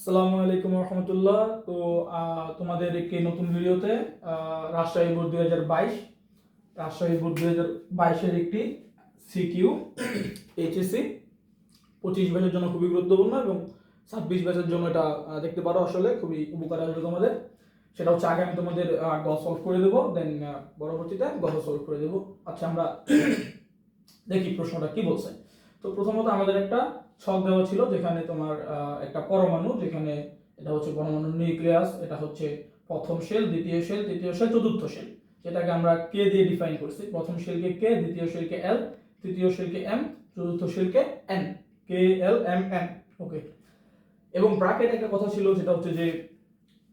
আসসালামু আলাইকুম রহমতুল্লাহ। তো তোমাদের একটি নতুন ভিডিওতে রাজশাহী বোর্ড দুই হাজার বাইশ, রাজশাহী বোর্ড দুই হাজার বাইশের একটি সিকিউ এইচএসসি পঁচিশ ব্যাচের জন্য খুবই গুরুত্বপূর্ণ এবং ছাব্বিশ ব্যাচের জন্য এটা দেখতে পারো আসলে, খুবই উপকার আসবে তোমাদের। সেটা হচ্ছে আগে আমি তোমাদের গ সলভ করে দেবো দেন পরবর্তীতে গ সলভ করে দেবো। আচ্ছা আমরা দেখি প্রশ্নটা কি বলছে। তো প্রথমত আমাদের একটা ছক দেওয়া ছিল যেখানে তোমার একটা পরমাণু যেখানে এটা হচ্ছে পরমাণু নিউক্লিয়াস, এটা হচ্ছে প্রথম শেল, দ্বিতীয় শেল, তৃতীয় শেল, চতুর্থ শেল। যেটাকে আমরা কে দিয়ে ডিফাইন করছি। প্রথম শেলকে কে, দ্বিতীয় শেলকে এল, তৃতীয় শেলকে এম, চতুর্থ শেলকে N. K, L, M, N. Okay. এবং ব্র্যাকেট একটা কথা ছিল, যেটা হচ্ছে যে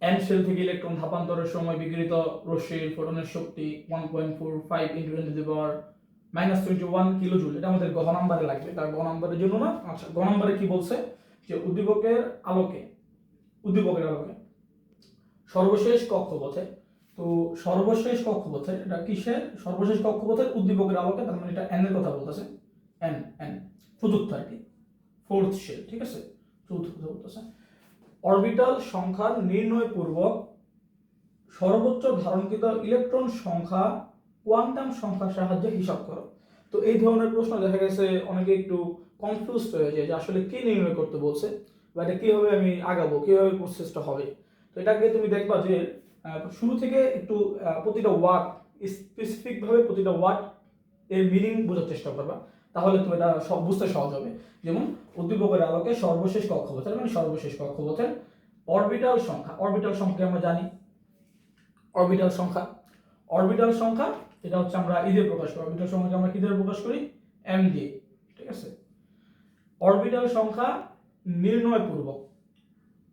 এন শেল থেকে ইলেকট্রন ধাপান্তরের সময় বিকৃত রশ্মির ফোটনের শক্তি one point four five into ten to the power minus twenty one kilo joule এটা আমাদের গহ নাম্বারে লাগবে তার গহ নাম্বারের জন্য না? আচ্ছা। গহ নাম্বারে কি বলছে? যে উদ্দীপকের আলোকে উদ্দীপকের আলোকে সর্বশেষ কক্ষপথে তো সর্বশেষ কক্ষপথে এটা কিসের? সর্বশেষ কক্ষপথের উদ্দীপকের আলোকে তার মানে এটা এন এর কথা বলতেছে এন এন চতুর্থ আর কি ফোর্থ শেল ঠিক আছে? চতুর্থ কথা বলতেছে। অরবিটাল সংখ্যার নির্ণয় পূর্বক সর্বোচ্চ ধারণকৃত ইলেকট্রন সংখ্যা কোয়ান্টাম সংখ্যার সাহায্যে হিসাব করো। তো এই ধরনের প্রশ্ন দেখা গেছে, অনেকে একটু কনফিউজ হয়ে যায় যে আসলে কি নির্ণয় করতে বলছে বা এটা কীভাবে আমি আগাবো, কীভাবে প্রসেসটা হবে? তো এটাকে তুমি দেখবা যে শুরু থেকে একটু প্রতিটা ওয়ার্ড স্পেসিফিকভাবে প্রতিটা ওয়ার্ড এর মিনিং বোঝার চেষ্টা করবা। তাহলে তুমি এটা সব, বুঝতে সহজ হবে। যেমন, উদ্দীপকের আলোকে সর্বশেষ কক্ষপথের মানে সর্বশেষ কক্ষপথের অরবিটাল সংখ্যা। অরবিটাল সংখ্যা আমরা জানি। অরবিটাল সংখ্যা। অরবিটাল সংখ্যা এটা হচ্ছে আমরা ই দিয়ে প্রকাশ করি অরবিটাল সংখ্যাকে আমরা কি দিয়ে প্রকাশ করি? এম দিয়ে ঠিক আছে? অরবিটাল সংখ্যা নির্ণয় পূর্বক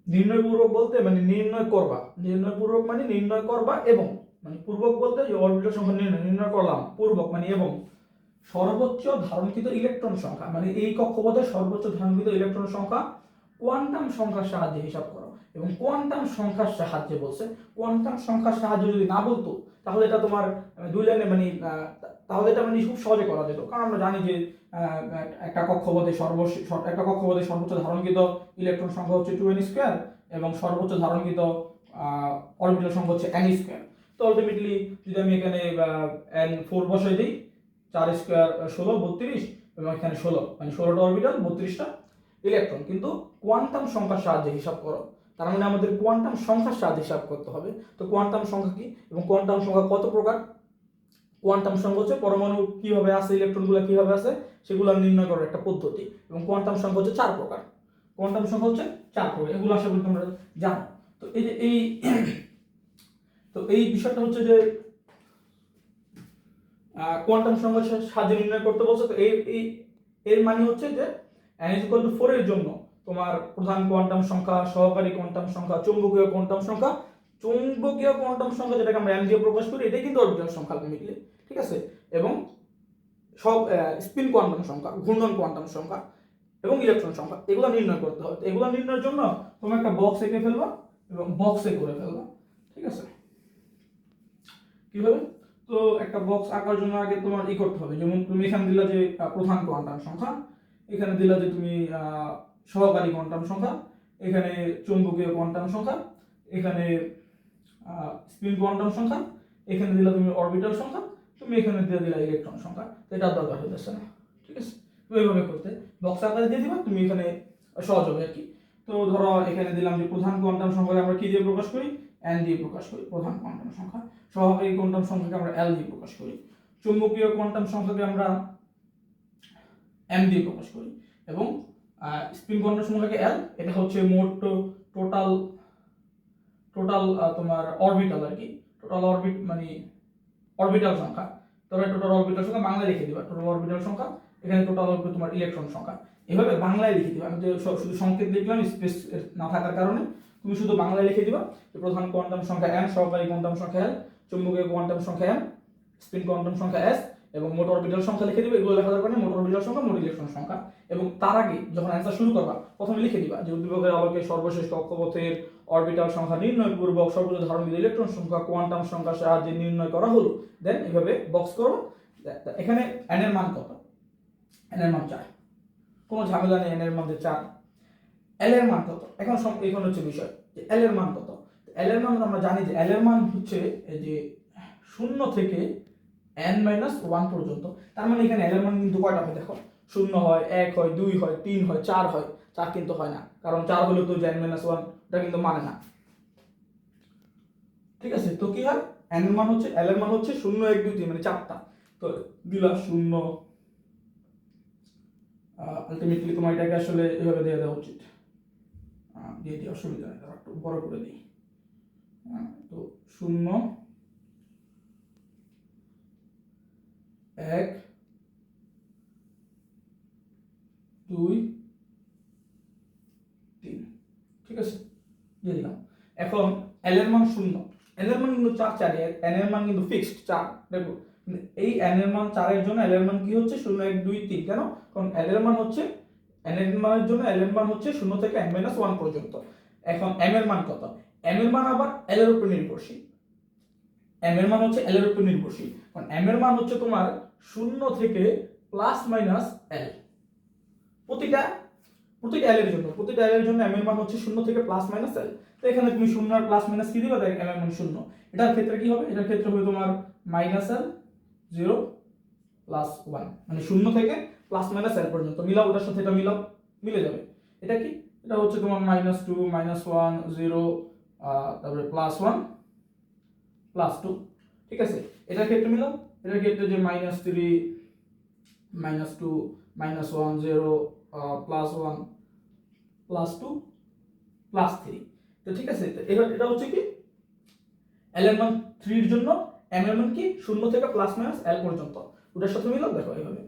নির্ণয় পূর্বক বলতে মানে নির্ণয় করবা। নির্ণয় পূর্বক মানে নির্ণয় করবা এবং মানে পূর্বক বলতে অরবিটাল সংখ্যা নির্ণয় নির্ণয় করলাম, পূর্বক মানে এবং। সর্বোচ্চ ধারণকৃত ইলেকট্রন সংখ্যা মানে এই কক্ষপথের সর্বোচ্চ ধারণকৃত ইলেকট্রন সংখ্যা কোয়ান্টাম সংখ্যার সাহায্যে হিসাব করো। এবং কোয়ান্টাম সংখ্যার সাহায্যে বলছে কোয়ান্টাম সংখ্যার সাহায্যে যদি না বলতো তাহলে এটা তোমার দুই লাইনে মানে তাহলে এটা মানে খুব সহজে করা যেত। কারণ আমরা জানি যে একটা কক্ষপথে সর্বশেষ একটা কক্ষপথে সর্বোচ্চ ধারণকৃত ইলেকট্রন সংখ্যা হচ্ছে টু এন স্কোয়ার এবং সর্বোচ্চ ধারণকৃত অরবিটাল সংখ্যা হচ্ছে এন স্কোয়ার তো আলটিমেটলি যদি আমি এখানে এন ফোর বসাই দিই, চার স্কোয়ার ষোলো, বত্রিশ এবং এখানে ষোলো। মানে ষোলোটা অরবিটাল বত্রিশটা ইলেকট্রন কিন্তু কোয়ান্টাম সংখ্যার সাহায্যে হিসাব করো তার মানে আমাদের কোয়ান্টাম সংখ্যার সাহায্যে হিসাব করতে হবে। তো কোয়ান্টাম সংখ্যা কি এবং কোয়ান্টাম সংখ্যা কত প্রকার? কোয়ান্টাম সংখ্যা হচ্ছে পরমাণু কীভাবে আছে ইলেকট্রনগুলো কীভাবে আছে, সেগুলো নির্ণয় করার একটা পদ্ধতি এবং কোয়ান্টাম সংখ্যা হচ্ছে চার প্রকার। কোয়ান্টাম সংখ্যা হচ্ছে চার প্রকার, এগুলো আশা করি তোমরা জানো। তো এই যে এই তো এই বিষয়টা হচ্ছে যে কোয়ান্টাম সংখ্যার সা- সাহায্যে নির্ণয় করতে বলছে। তো এই, এর মানে হচ্ছে যে is equal to 4 এর জন্য তোমার প্রধান কোয়ান্টাম সংখ্যা, সহকারী কোয়ান্টাম সংখ্যা, চুম্বকীয় কোয়ান্টাম সংখ্যা। চুম্বকীয় কোয়ান্টাম সংখ্যা যেটাকে আমরা দিয়ে প্রকাশ করি, এটাই কিন্তু অরবিটাল সংখ্যা আলটিমেটলি ঠিক আছে? এবং সব স্পিন কোয়ান্টাম সংখ্যা, ঘূর্ণন কোয়ান্টাম সংখ্যা এবং ইলেকট্রন সংখ্যা, এগুলো নির্ণয় করতে হবে এগুলো নির্ণয়ের জন্য তুমি একটা বক্স এঁকে ফেলবা এবং বক্সে করে ফেলবা, ঠিক আছে? কীভাবে? তো একটা বক্স আঁকার জন্য আগে তোমার ই করতে হবে। যেমন তুমি এখানে দিলা যে প্রধান কোয়ান্টাম সংখ্যা, এখানে দিলা যে তুমি সহকারী কোয়ান্টাম সংখ্যা, এখানে চুম্বকীয় কোয়ান্টাম সংখ্যা, এখানে স্পিন কোয়ান্টাম সংখ্যা, এখানে দিলা তুমি অরবিটাল সংখ্যা, তুমি এখানে দিয়ে দিলা ইলেকট্রন সংখ্যা এটা দরকার হইতেছে না ঠিক আছে? তো এইভাবে করতে, বক্স আকারে দিয়ে দিবা, তুমি এখানে সহজ হবে আর কি। তো ধরো এখানে দিলাম যে প্রধান কোয়ান্টাম সংখ্যাকে আমরা কি দিয়ে প্রকাশ করি? এন দিয়ে প্রকাশ করি, প্রধান কোয়ান্টাম সংখ্যা। সহকারী কোয়ান্টাম সংখ্যাকে আমরা এল দিয়ে প্রকাশ করি। চুম্বকীয় কোয়ান্টাম সংখ্যাকে আমরা এম দিয়ে প্রকাশ করি এবং স্পিন কোয়ান্টাম সংখ্যাকে এল এটা হচ্ছে মোট টোটাল টোটাল তোমার অরবিটাল আর কি। টোটাল অরবিট মানে অরবিটাল সংখ্যা। তবে টোটাল অরবিটাল সংখ্যা বাংলায় লিখে দিবা। টোটাল অরবিটাল সংখ্যা, এখানে টোটাল হবে তোমার ইলেকট্রন সংখ্যা। এভাবে বাংলায় লিখে দিবা। আমি যে শুধু সংকেত লিখলাম স্পেস না থাকার কারণে তুমি শুধু বাংলায় লিখে দিবা। যে প্রধান কোয়ান্টাম সংখ্যা এম সহকারী কোয়ান্টাম সংখ্যা এল চুম্বকীয় কোয়ান্টাম সংখ্যা এম স্পিন কোয়ান্টাম সংখ্যা এস এবং মোট অরবিটাল সংখ্যা লিখে দিবে, এগুলো লেখা দরকার নেই, মোট অরবিটাল সংখ্যা, মোট ইলেকট্রন সংখ্যা। এবং তার আগে যখন অ্যান্সার শুরু করবা, প্রথমে লিখে দিবা যে উদ্দীপকের আলোকে সর্বশেষ কক্ষপথের অরবিটাল সংখ্যা নির্ণয় পূর্বক সর্বোচ্চ ধারণকৃত ইলেকট্রন সংখ্যা কোয়ান্টাম সংখ্যা, সাহায্যে নির্ণয় করা হলো। দেন এভাবে বক্স করো। এখানে এন এর মান কত? এন এর মান চার। কোনো ঝামেলা নেই এন এর মধ্যে চার। এল এর মান কত? এখন সম- এখন হচ্ছে বিষয় যে এল এর মান কত? এল এর মান আমরা জানি যে এল এর মান হচ্ছে যে শূন্য থেকে এন মাইনাস ওয়ান পর্যন্ত, তার মানে এখানে এল এর মান কিন্তু কয়টা হয় দেখো? শূন্য হয়, এক হয়, দুই হয়, তিন হয়, চার হয়। চার কিন্তু হয় না, কারণ চার হলে তো এন মাইনাস ওয়ান ওটা কিন্তু মানে না। ঠিক আছে, তো কি হয়? এন মান হচ্ছে এল এর মান হচ্ছে শূন্য এক দুই তিন মানে চারটা। তো দিলা শূন্য। আলটিমেটলি তোমার এটাকে আসলে এভাবে দিয়ে দেওয়া উচিত। দিয়ে দিই, অসুবিধা নেই একটু বড় করে দিই। তো শূন্য এক দুই তিন ঠিক আছে দিলাম এখন এল এর মান শূন্য এল এর মান কিন্তু চার চার এন এর মান কিন্তু ফিক্সড চার দেখো এই এন এর মান চারের জন্য এল এর মান কি হচ্ছে শূন্য এক দুই তিন কেন কারণ এল এর মান হচ্ছে এন এর মানের জন্য এল এর মান হচ্ছে শূন্য থেকে এন মাইনাস ওয়ান পর্যন্ত এখন এম এর মান কত এম এর মান আবার এল এর উপর নির্ভরশীল এম এর মান হচ্ছে এল এর উপর নির্ভরশীল কারণ এম এর মান হচ্ছে তোমার শূন্য থেকে প্লাস মাইনাস এল প্রতিটা প্রতিটা এল এর জন্য, প্রতিটা এল এর জন্য এম এর মান হচ্ছে শূন্য থেকে প্লাস মাইনাস এল তো এখানে তুমি শূন্য আর প্লাস মাইনাস কি দিবে? এম এর মান শূন্য। এটার ক্ষেত্রে কি হবে? এটার ক্ষেত্রে হবে তোমার minus L zero plus one মানে শূন্য থেকে প্লাস মাইনাস এল পর্যন্ত। মিলাও, ওটার সাথে এটা মিলাও, মিলে যাবে। এটা কি? এটা হচ্ছে তোমার minus two minus one zero তারপরে প্লাস ওয়ান প্লাস টু ঠিক আছে? এটার ক্ষেত্রে মিলাও। এটার ক্ষেত্রে যে minus three minus two minus one zero plus one plus two plus three তো ঠিক আছে এবার এটা হচ্ছে কি? এল থ্রির জন্য এম এর কি? শূন্য থেকে প্লাস মাইনাস এল পর্যন্ত। ওটার সাথে মিলাও, দেখো এইভাবে।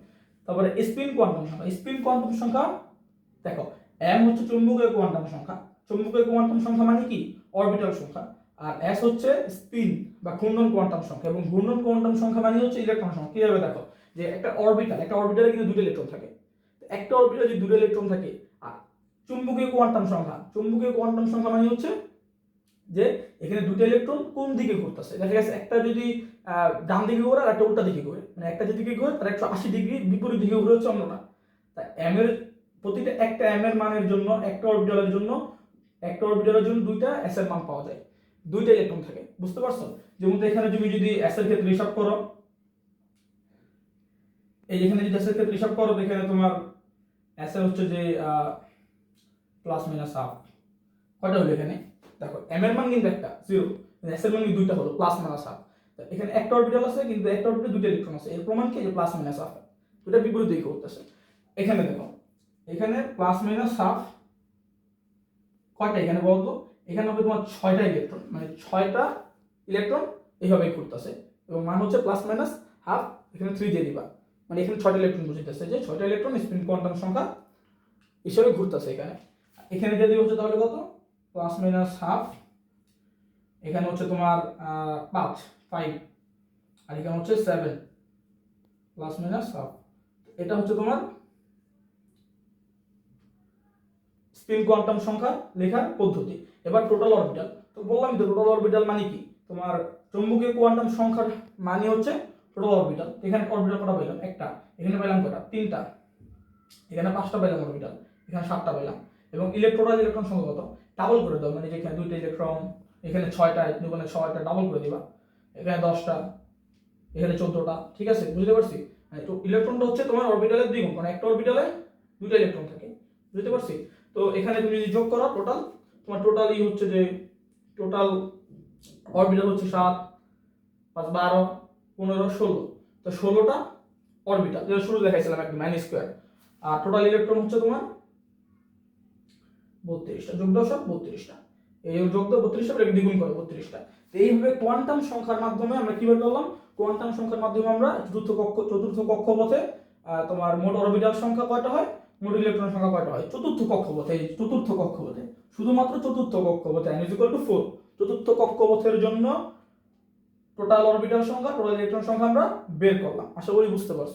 তারপরে স্পিন কোয়ান্টাম সংখ্যা। স্পিন কোয়ান্টাম সংখ্যা, দেখো এম হচ্ছে চুম্বকীয় কোয়ান্টাম সংখ্যা। চুম্বকীয় কোয়ান্টাম সংখ্যা মানে কি? অরবিটাল সংখ্যা। আর এস হচ্ছে স্পিন বা ঘূর্ণন কোয়ান্টাম সংখ্যা এবং ঘূর্ণন কোয়ান্টাম সংখ্যা মানে হচ্ছে ইলেকট্রন সংখ্যা। কীভাবে দেখো? যে একটা অরবিটাল একটা অরবিটালে কিন্তু দুটো ইলেকট্রন থাকে। একটা অরবিটালে যদি দুটো ইলেকট্রন থাকে, আর চুম্বকীয় কোয়ান্টাম সংখ্যা, চুম্বকীয় কোয়ান্টাম সংখ্যা মানে হচ্ছে যে এখানে দুটো ইলেকট্রন কোন দিকে ঘুরতেছে? দেখা গেছে একটা যদি ডান দিকে ঘোরে আর একটা উল্টা দিকে ঘোরে। মানে একটা যেদিকে ঘোরে তার একশো আশি ডিগ্রি বিপরীত দিকে ঘুরে হচ্ছে অন্যটা। তা এম এর প্রতিটা একটা এম এর মানের জন্য, একটা অরবিটালের জন্য, একটা অরবিটালের জন্য দুইটা এস এর মান পাওয়া যায়। দুইটা ইলেকট্রন থাকে, বুঝতে পারছ? যেমন এখানে তুমি যদি এস এর ক্ষেত্রে হিসাব করো, এই এখানে যদি এস এর ক্ষেত্রে হিসাব করো এখানে তোমার এস এর হচ্ছে যে প্লাস মাইনাস হাফ কয়টা হলো এখানে? দেখো এম এর মান কিন্তু একটা জিরো এস এর মান কিন্তু দুইটা হলো প্লাস মাইনাস হাফ এখানে একটা অরবিটাল আছে, কিন্তু একটা অরবিটালে দুইটা ইলেকট্রন আছে। এর প্রমাণ কি? যে প্লাস মাইনাস হাফ দুটা বিপরীত দিকে করতেছে এখানে দেখো, এখানে প্লাস মাইনাস হাফ কয়টা এখানে বলতো? এখানে হবে তোমার ছয়টা ইলেকট্রন মানে ছয়টা ইলেকট্রন এইভাবে ঘুরতেছে। এবং মান হচ্ছে প্লাস মাইনাস হাফ এখানে থ্রি দিয়ে দিবা। মানে এখানে ছয়টা ইলেকট্রন বুঝতেছে যে ছয়টা ইলেকট্রন স্পিন কোয়ান্টাম সংখ্যা হিসেবে ঘুরতেছে এখানে। এখানে দিয়ে দিবে হচ্ছে তাহলে কত? প্লাস মাইনাস হাফ এখানে হচ্ছে তোমার পাঁচ ফাইভ আর এখানে হচ্ছে সেভেন প্লাস মাইনাস হাফ এটা হচ্ছে তোমার স্পিন কোয়ান্টাম সংখ্যা লেখার পদ্ধতি। এবার টোটাল অরবিটাল তো বললাম তো টোটাল অরবিটাল মানে কি? তোমার চৌম্বকীয় কোয়ান্টাম সংখ্যার মানে হচ্ছে টোটাল অরবিটাল এখানে অরবিটাল কটা পেলাম একটা। এখানে পেলাম কটা? তিনটা। এখানে পাঁচটা পেলাম অরবিটাল এখানে সাতটা পেলাম এবং ইলেকট্রোনাল ইলেকট্রন সংখ্যা কত? ডাবল করে দাও। মানে যেখানে দুইটা ইলেকট্রন এখানে ছয়টা এখানে ছয়টা ডাবল করে দিবা। এখানে দশটা এখানে চোদ্দটা। ঠিক আছে? বুঝতে পারছি? হ্যাঁ, তো ইলেকট্রনটা হচ্ছে তোমার অরবিটালের দ্বিগুণ। কারণ একটা অরবিটালে দুইটা ইলেকট্রন থাকে। বুঝতে পারছি? তো এখানে তুমি যদি যোগ করো টোটাল তোমার টোটাল ই হচ্ছে যে টোটাল অরবিটাল হচ্ছে সাত পাঁচ বারো পনেরো ষোলো। তো ষোলোটা অরবিটাল যেটা শুরু দেখাইছিলাম একদম ম্যান স্কোয়ার আর টোটাল ইলেকট্রন হচ্ছে তোমার বত্রিশটা যোগ দশক বত্রিশটা। এই যোগ দাও বত্রিশটা দ্বিগুণ করো বত্রিশটা। তো এইভাবে কোয়ান্টাম সংখ্যার মাধ্যমে আমরা কীভাবে করলাম? কোয়ান্টাম সংখ্যার মাধ্যমে আমরা চতুর্থ কক্ষ চতুর্থ কক্ষপথে আহ, তোমার মোট অরবিটাল সংখ্যা কয়টা হয়? মোট ইলেকট্রন সংখ্যা কয়টা হয়? চতুর্থ কক্ষপথে চতুর্থ কক্ষপথে। শুধুমাত্র চতুর্থ কক্ষপথে, n ইকুয়াল টু ফোর চতুর্থ কক্ষপথের জন্য টোটাল অরবিটাল সংখ্যা টোটাল ইলেকট্রন সংখ্যা আমরা বের করলাম। আশা করি বুঝতে পারছ।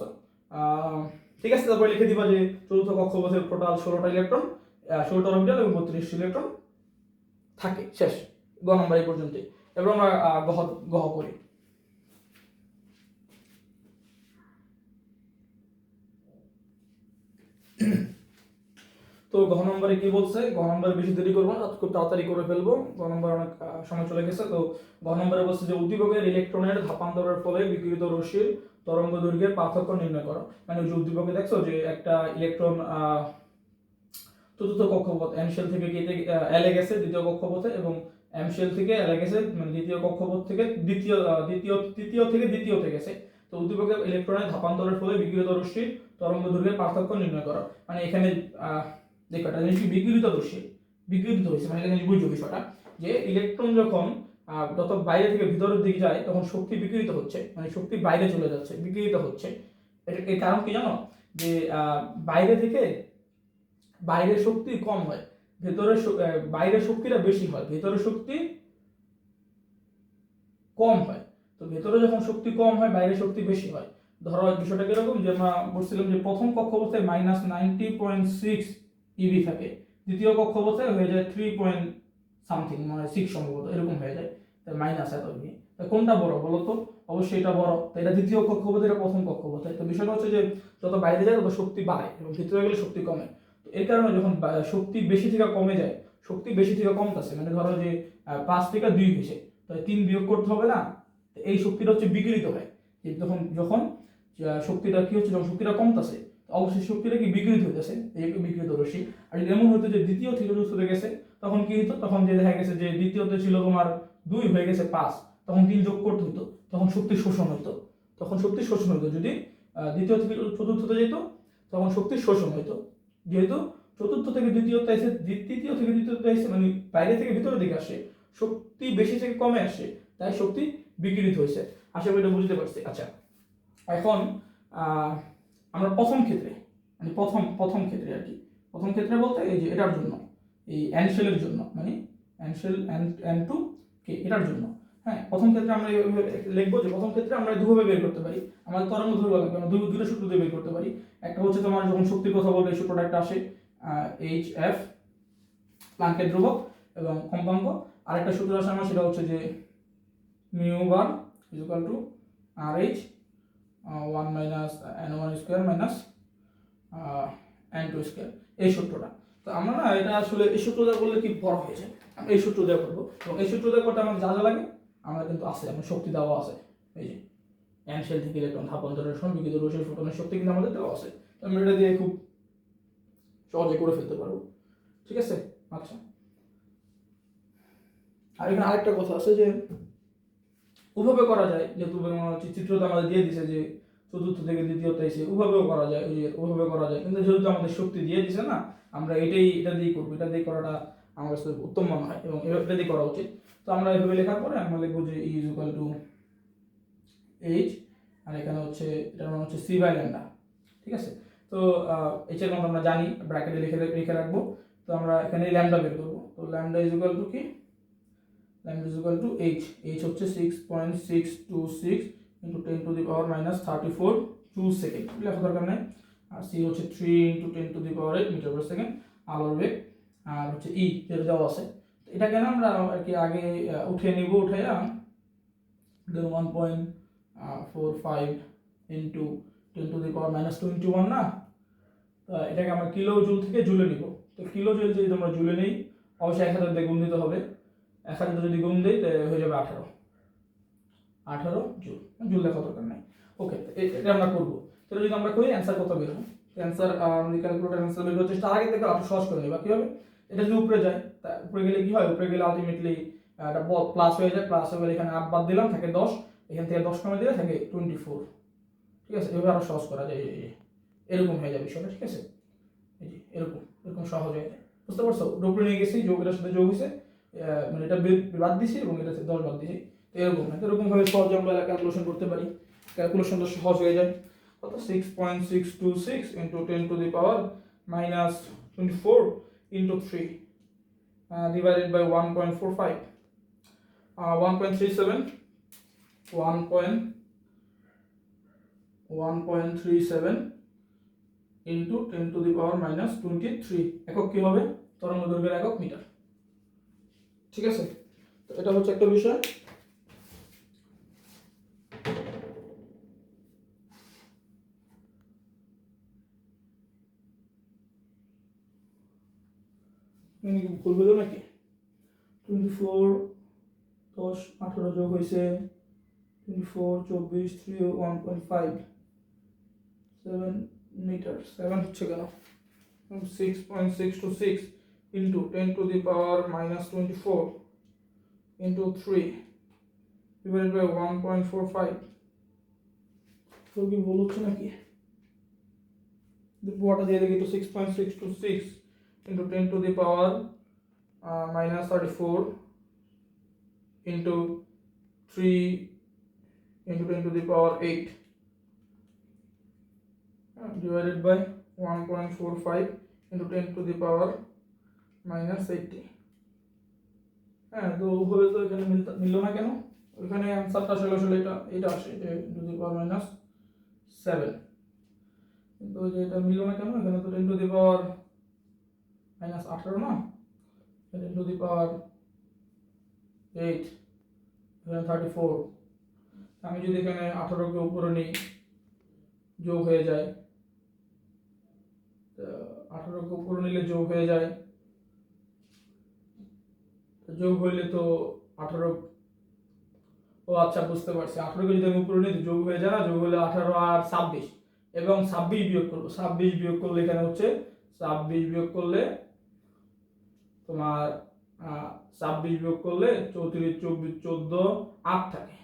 ঠিক আছে, তারপরে লিখে দিবা যে চতুর্থ কক্ষপথের টোটাল ষোলোটা ইলেকট্রন ষোলোটা অরবিটাল এবং বত্রিশটি ইলেকট্রন থাকে। শেষ। গ নম্বর এই পর্যন্তই। এবার আমরা গহ গহ করি। তো ঘ নম্বরে কি বলছে? ঘ নম্বরে বেশি দেরি করব না খুব তাড়াতাড়ি করে ফেলব। ঘ নম্বরে অনেক সময় চলে গেছে, তো ঘ নম্বরে বলছে যে, উদ্দীপকের ইলেকট্রনের ধাপান্তরের ফলে বিকিরিত রশ্মির তরঙ্গ দৈর্ঘ্যের পার্থক্য নির্ণয় করো। মানে যে উদ্দীপকে দেখছ যে, একটা ইলেকট্রন চতুর্থ কক্ষপথ এন শেল থেকে কেটে এলে গেছে দ্বিতীয় কক্ষপথে এবং এম শেল থেকে এলে গেছে মানে দ্বিতীয় কক্ষপথ থেকে দ্বিতীয় দ্বিতীয়, তৃতীয় থেকে দ্বিতীয়তে গেছে। তো উদ্দীপকের ইলেকট্রনের ধাপান্তরের ফলে বিকিরিত রশ্মির তরঙ্গ দৈর্ঘ্যের পার্থক্য নির্ণয় করো। মানে এখানে দেখো, একটা জিনিস কি বিকিরিত রশ্মি বিকিরিত হয়েছে মানে এখানে বুঝছ বিষয়টা? যে ইলেকট্রন যখন যত বাইরে থেকে ভিতরের দিকে যায়, তখন শক্তি বিকিরিত হচ্ছে মানে শক্তি বাইরে চলে যাচ্ছে বিকিরিত হচ্ছে। এটা এর কারণ কি জানো? যে বাইরে থেকে বাইরের শক্তি কম হয়, ভেতরের বাইরের শক্তিটা বেশি হয়, ভেতরের শক্তি কম হয়। তো ভেতরে যখন শক্তি কম হয়, বাইরের শক্তি বেশি হয়। ধরো বিষয়টা কীরকম যে আমরা বলছিলাম যে প্রথম কক্ষপথে minus ninety point six eV থাকে। দ্বিতীয় কক্ষপথে হয়ে যায় থ্রি পয়েন্ট সামথিং মানে সিক্স সম্ভবত, এরকম হয়ে যায়। তাই মাইনাস এত ইভি তা কোনটা বড় বলো তো? অবশ্যই এটা বড়। তো এটা দ্বিতীয় কক্ষপথে, এটা প্রথম কক্ষপথে। তো বিষয়টা হচ্ছে যে যত বাইরে যায়, তত শক্তি বাড়ে এবং ভিতরে গেলে শক্তি কমে। তো এর কারণে যখন শক্তি বেশি থেকে কমে যায়, শক্তি বেশি থেকে কমতেছে মানে ধরো যে পাঁচ থেকে দুই হয়েছে তো তিন বিয়োগ করতে হবে না? এই শক্তিটা হচ্ছে বিকিরিত হয়। যখন যখন শক্তিটা কি হচ্ছে? যখন শক্তিটা কমতেছে অবশ্যই শক্তিটা কি বিকৃত হইতেছে? এই বিকৃত রশ্মি। আর যদি এমন হতো যে, দ্বিতীয় থেকে চতুর্থে গেছে, তখন কি হতো তখন যে দেখা গেছে যে, দ্বিতীয়তে ছিল তোমার দুই, হয়ে গেছে পাঁচ। তখন তিন যোগ করতে হতো তখন শক্তি শোষণ হতো তখন শক্তি শোষণ হতো যদি দ্বিতীয় থেকে চতুর্থতে যেত, তখন শক্তি শোষণ হতো যেহেতু চতুর্থ থেকে দ্বিতীয়তে এসে তৃতীয় থেকে দ্বিতীয়তে এসে মানে বাইরে থেকে ভিতরের দিকে আসে, শক্তি বেশি থেকে কমে আসে, তাই শক্তি বিকৃত হয়েছে আশা করি এটা বুঝতে পারছি। আচ্ছা এখন আমরা প্রথম ক্ষেত্রে মানে প্রথম প্রথম ক্ষেত্রে আর কি। প্রথম ক্ষেত্রে বলতে এই যে এটার জন্য, এই অ্যানসেলের জন্য মানে অ্যানশেল অ্যান টু কে এটার জন্য। হ্যাঁ প্রথম ক্ষেত্রে আমরা এইভাবে লিখব যে প্রথম ক্ষেত্রে আমরা দুভাবে বের করতে পারি। আমাদের তরঙ্গ ধরবো লাগবে, আমরা দুই দুটো সূত্র দিয়ে বের করতে পারি। একটা হচ্ছে তোমার যখন শক্তির কথা বলবে, এই সূত্রটা একটা আসে এইচ এফ প্লাঙ্কের ধ্রুবক এবং কম্পাঙ্ক। আরেকটা সূত্র আসে আমার, সেটা হচ্ছে যে mu bar equal to R H one minus N one square minus N two square এই সূত্রটা। তো আমরা না এটা আসলে এই সূত্র দেওয়া করলে কি বড় হয়ে যায়? আমরা এই সূত্র দেওয়া করব। এবং এই সূত্র দেওয়া করতে আমাদের যা যা লাগে, আমরা কিন্তু আছে, আমার শক্তি দেওয়া আছে। এই যে এন শেল থেকে ইলেকট্রন ধাপান্তরের সময় বিকিত রোষের ফোটনের শক্তি কিন্তু আমাদের দেওয়া আছে। তো আমরা এটা দিয়ে খুব সহজে করে ফেলতে পারব। ঠিক আছে? আচ্ছা। আর এখানে আরেকটা কথা আছে যে ওভাবে করা যায় যেহেতু হচ্ছে চিত্রটা আমাদের দিয়ে দিছে যে চতুর্থ থেকে দ্বিতীয়তে এসে ওভাবেও করা যায়, ওই যে ওভাবে করা যায়। কিন্তু যেহেতু আমাদের শক্তি দিয়ে দিছে না, আমরা এটাই, এটা দিয়ে করব। এটা দিয়ে করাটা আমার কাছে উত্তম মনে হয় এবং এটা দিয়ে করা উচিত। তো আমরা এভাবে লেখার পরে আমরা লিখব যে E is equal to H আর এখানে হচ্ছে, এটার মানে হচ্ছে সি বাই ল্যান্ডা ঠিক আছে? তো এইচের আমরা জানি ব্র্যাকেটে লিখে লিখে রাখব। তো আমরা এখানে ল্যামডা বের করব। তো ল্যামডা ইজ ইকুয়াল টু কি? Lambda is equal to H H হচ্ছে six point six two six into ten to the power minus thirty four to second লেখা দরকার নেই। আর সি হচ্ছে three into ten to the power eight metre per second আলোর বেগ। আর হচ্ছে ই যেটা দেওয়া আছে। তো এটাকে না আমরা আর কি আগে উঠে নিব উঠে then one point four five into ten to the power minus twenty one না? এটাকে আমরা কিলো জুল থেকে জুলে নিব। তো কিলো জুল যদি আমরা জুলে নিই, অবশ্যই এক হাজার দিয়ে দিতে হবে। এক হাজার যদি গুণ দিই হয়ে যাবে আঠারো। আঠারো জুল জুল লেখা দরকার নাই। ওকে এটা আমরা করব। তাহলে যদি আমরা করি অ্যান্সার কত বের হয়? অ্যান্সার ক্যালকুলেটার অ্যান্সার বের হচ্ছে তার আগে থেকে আরও সহজ করে নিবা কি হবে? এটা যদি উপরে যায়, তা উপরে গেলে কি হয়? উপরে গেলে আলটিমেটলি একটা প্লাস হয়ে যায়। প্লাস হয়ে গেলে এখানে আট বাদ দিলাম, থাকে দশ। এখান থেকে দশ কমে দিলে থাকে টোয়েন্টি ফোর ঠিক আছে? এভাবে আরও সহজ করা যায়। এরকম হয়ে যাবে বিষয়টা, ঠিক আছে? এই যে, এরকম এরকম সহজ হয়ে যায়। বুঝতে পারছ? উপরে নিয়ে গেছি যোগ এটার সাথে যোগ হয়েছে মানে এটা বাদ দিছি এবং এটা দশ বাদ দিছি। তো এরকম হয় তো এরকম ভাবে সহজে আমরা ক্যালকুলেশন করতে পারি। ক্যালকুলেশনটা সহজ হয়ে যায়। কত? Six point six two six into ten to the power minus twenty four into three divided by one point four five one point three seven one point one point three seven into ten to the power minus twenty three একক কী হবে? তরঙ্গ দৈর্ঘ্যের একক metre. ঠিক আছে? তো এটা হচ্ছে একটা বিষয়। ভুল হলো নাকি? টোয়েন্টি ফোর দশ আঠারো যোগ হয়েছে টোয়েন্টি ফোর চব্বিশ three one point five seven metre seven হচ্ছে কেন? Six point six two six into ten to the power minus twenty four into three divided by one point four five তো কি ভুল হচ্ছে নাকি পুরোটা দিয়ে দেখি তো six point six two six into ten to the power minus thirty four into three into ten to the power eight divided by 1.45 into 10 to the power minus 80 হ্যাঁ তো ওভাবে তো এখানে মিললো না কেন? ওইখানে অ্যান্সারটা আসলে আসলে এটা এটা আসে যে to the power minus seven কিন্তু যে এটা মিললো না কেন? এখানে তো ten to the power minus আঠারো না? Ten to the power eight এখানে থার্টি ফোর আমি যদি এখানে আঠারোকে উপরে নিই, যোগ হয়ে যায় আঠারোকে উপরে নিলে যোগ হয়ে যায় যোগ হইলে তো আঠারো। ও আচ্ছা বুঝতে পারছি। আঠারোকে যদি আমি উপরে নিই যোগ হয়ে যায় না? যোগ হলে আঠারো আর ছাব্বিশ। এবং ছাব্বিশ বিয়োগ করব। ছাব্বিশ বিয়োগ করলে এখানে হচ্ছে, ছাব্বিশ বিয়োগ করলে তোমার ছাব্বিশ বিয়োগ করলে চৌত্রিশ, চব্বিশ, চোদ্দ, আট থাকে।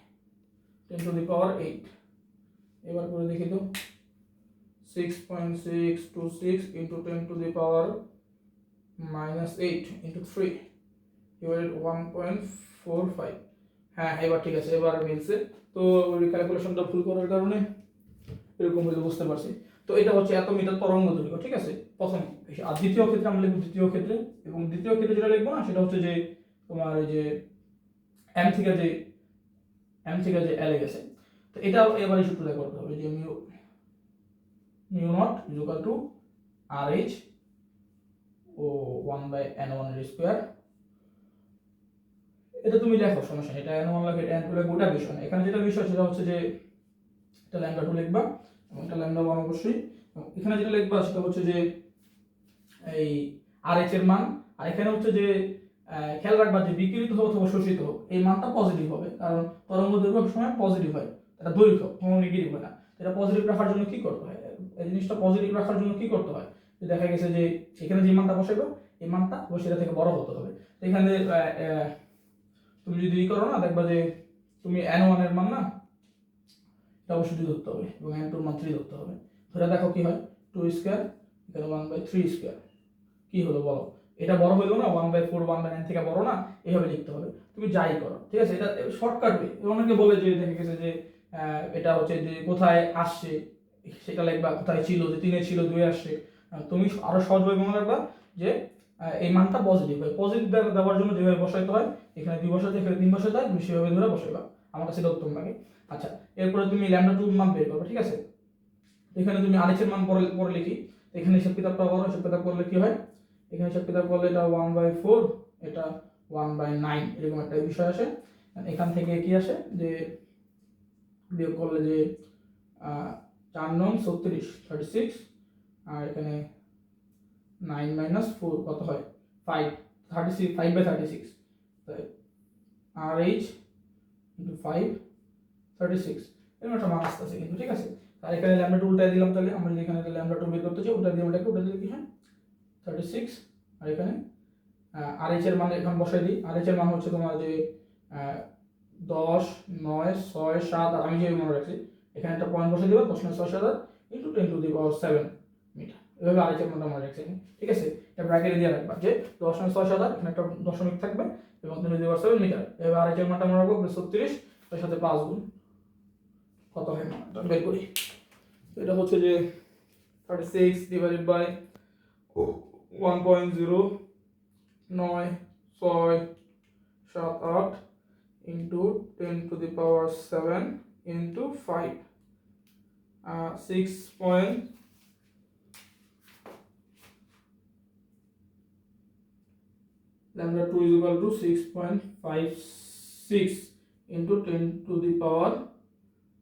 Ten to the power eight এবার করে দেখি তো। Six point six two six into ten to the power minus eight into three divided one point four five হ্যাঁ এবার ঠিক আছে, এবার মিলছে। তো ওই ক্যালকুলেশনটা ভুল করার কারণে এরকম হলে বুঝতে পারছি। তো এটা হচ্ছে এত মিটার তরঙ্গ দৈর্ঘ্য, ঠিক আছে? প্রথম আর দ্বিতীয় ক্ষেত্রে আমরা লিখব দ্বিতীয় ক্ষেত্রে। এবং দ্বিতীয় ক্ষেত্রে যেটা লিখব না, সেটা হচ্ছে যে তোমার এই যে এম থেকে যে এম থেকে যে এলে গেছে। তো এটাও এবারে সূত্রটা করতে হবে যে mu mu naught equal to R H O one by N one square এটা তুমি লেখো, সমস্যা এটা এন ওয়ান লাগে এন ওটা বিষয় না। এখানে যেটা বিষয় সেটা হচ্ছে যে, এটা ল্যামডা টু লিখবা, এবং এটা ল্যামডা ওয়ান অবশ্যই। এখানে যেটা লিখবা সেটা হচ্ছে যে, এই আর এইচ এর মান। আর এখানে হচ্ছে যে খেয়াল রাখবা যে বিকিরিত হোক অথবা শোষিত হোক, এই মানটা পজিটিভ হবে। কারণ তরঙ্গ দৈর্ঘ্য সময় পজিটিভ হয়। এটা দৈর্ঘ্য, কোনো নেগেটিভ হয় না। এটা পজিটিভ রাখার জন্য কি করতে হয়? এই জিনিসটা পজিটিভ রাখার জন্য কি করতে হয়? যে দেখা গেছে যে, এখানে যে মানটা বসাইবো, এই মানটা সেটা থেকে বড় হতে হবে। এখানে তুমি যদি ই করো না, দেখবা যে তুমি এন ওয়ানের মান না, এটা অবশ্যই ধরতে হবে এবং এন টুর মান থ্রি ধরতে হবে। ধরে দেখো কি হয় টু স্কোয়ার এখানে ওয়ান বাই থ্রি স্কোয়ার কি হলো বলো? এটা বড় হইল না one by four one by nine থেকে বড় না, এইভাবে লিখতে হবে। তুমি যাই করো, ঠিক আছে? এটা শর্টকাট ওয়ে অনেকে বলে যে, দেখে গেছে যে এটা হচ্ছে যে কোথায় আসছে, সেটা লিখবা কোথায় ছিল, যে তিনে ছিল দুই আসছে। তুমি আরও সহজভাবে মনে রাখবা যে এই মানটা পজিটিভ হয়। পজিটিভ দেওয়ার জন্য যেভাবে বসাইতে হয়, এখানে দুই বসাতে এখানে তিন বসাতে হয়, তুমি সেভাবে ধরে বসাইবা। আমার কাছে এটা উত্তম লাগে। আচ্ছা এরপরে তুমি ল্যামডা টুর মান বের করবে, ঠিক আছে? এখানে তুমি আরেকের মান পরে পরে লিখি। এখানে হিসাব কিতাবটা করো, হিসাব কিতাব করলে কি হয়? এখানে হিসাব কিতাব করলে এটা ওয়ান বাই ফোর এটা ওয়ান বাই নাইন এরকম একটা বিষয় আসে। এখান থেকে কি আসে? যে বিয়োগ করলে যে চার নং ছত্রিশ থার্টি সিক্স আর এখানে নাইন মাইনাস ফোর, কত হয়? Five thirty six five by thirty six R H into five thirty six এরকম একটা মান আসতেছে কিন্তু, ঠিক আছে? আর এখানে ল্যামডা টু উল্টাই দিলাম তাহলে, আমরা যদি এখানে ল্যামডা টু বের করতে চাই ওটা দিয়ে ওটাকে ওটা দিলে কি হয়? থার্টি সিক্স আর এখানে আর এইচ এর মান এখানে বসাই দিই। আর এইচ এর মান হচ্ছে তোমার যে দশ, নয়, ছয়, সাত আর আমি যে মনে রাখছি, এখানে একটা পয়েন্ট বসে দেবো দশ নয় ছয়, সাত into ten to the power seven এভাবে আর এইচ এর মানটা মনে রাখছি আমি। ঠিক আছে এটা ব্র্যাকেটে দিয়ে রাখবা, যে দশমিক ছয় সাত এখানে একটা দশমিক থাকবে এবং তুমি to the power seven metre, এভাবে আর এইচ এর মানটা মনে রাখব ছত্রিশ, তার সাথে পাঁচ গুণ, কত হয় বের করি এটা হচ্ছে যে thirty six divided by one point zero নয় ছয় সাত আট into ten to the power seven into five six point lambda 2 is equal to 6.56 into 10 to the power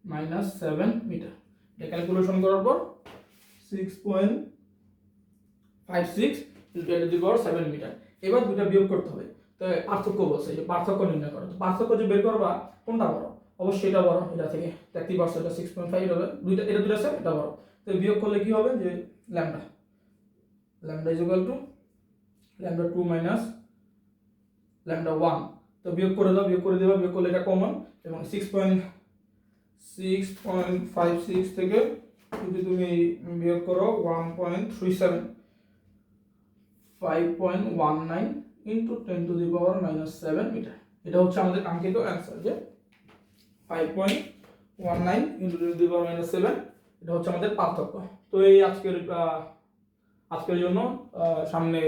minus 7 meter. এটা ক্যালকুলেশন করার পর 6.56 into 10 to the power 7 metre এবার দুইটা বিয়োগ করতে হবে। তো পার্থক্য বলছে যে পার্থক্য নির্ণয় করো। তো পার্থক্য যে বের করবা, কোনটা বড়? অবশ্যই এটা বড়, এটা থেকে থার্টি পার্সেন্ট এটা সিক্স পয়েন্ট ফাইভ হবে। দুইটা, এটা দুটো আছে এটা বড়। তো বিয়োগ করলে কি হবে? যে lambda lambda is equal to lambda two minus lambda one তো বিয়োগ করে দাও, বিয়োগ করে দেবা, বিয়োগ করলে এটা কমন এবং six point six point five six থেকে যদি তুমি বিয়োগ করো one point three seven five point one nine into ten to the power minus seven metre এটা হচ্ছে আমাদের কাঙ্ক্ষিত অ্যান্সার যে five point one nine into ten to the power minus seven এটা হচ্ছে আমাদের পার্থক্য। তো এই আজকের আজকের জন্য সামনে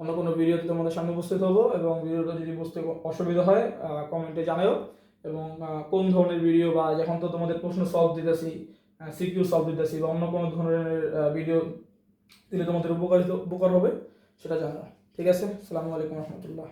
অন্য কোনো ভিডিওতে তোমাদের সামনে উপস্থিত হব এবং ভিডিওটা যদি বুঝতে অসুবিধা হয় কমেন্টে জানাও এবং কোন ধরনের ভিডিও বা যখন তো তোমাদের প্রশ্ন সলভ দিতেছি সিকিউ সলভ দিতেছি বা অন্য কোনো ধরনের ভিডিও দিলে তোমাদের উপকারিত, উপকার হবে, সেটা জানাও। ঠিক আছে? সালামু আলাইকুম রহমতুল্লাহ।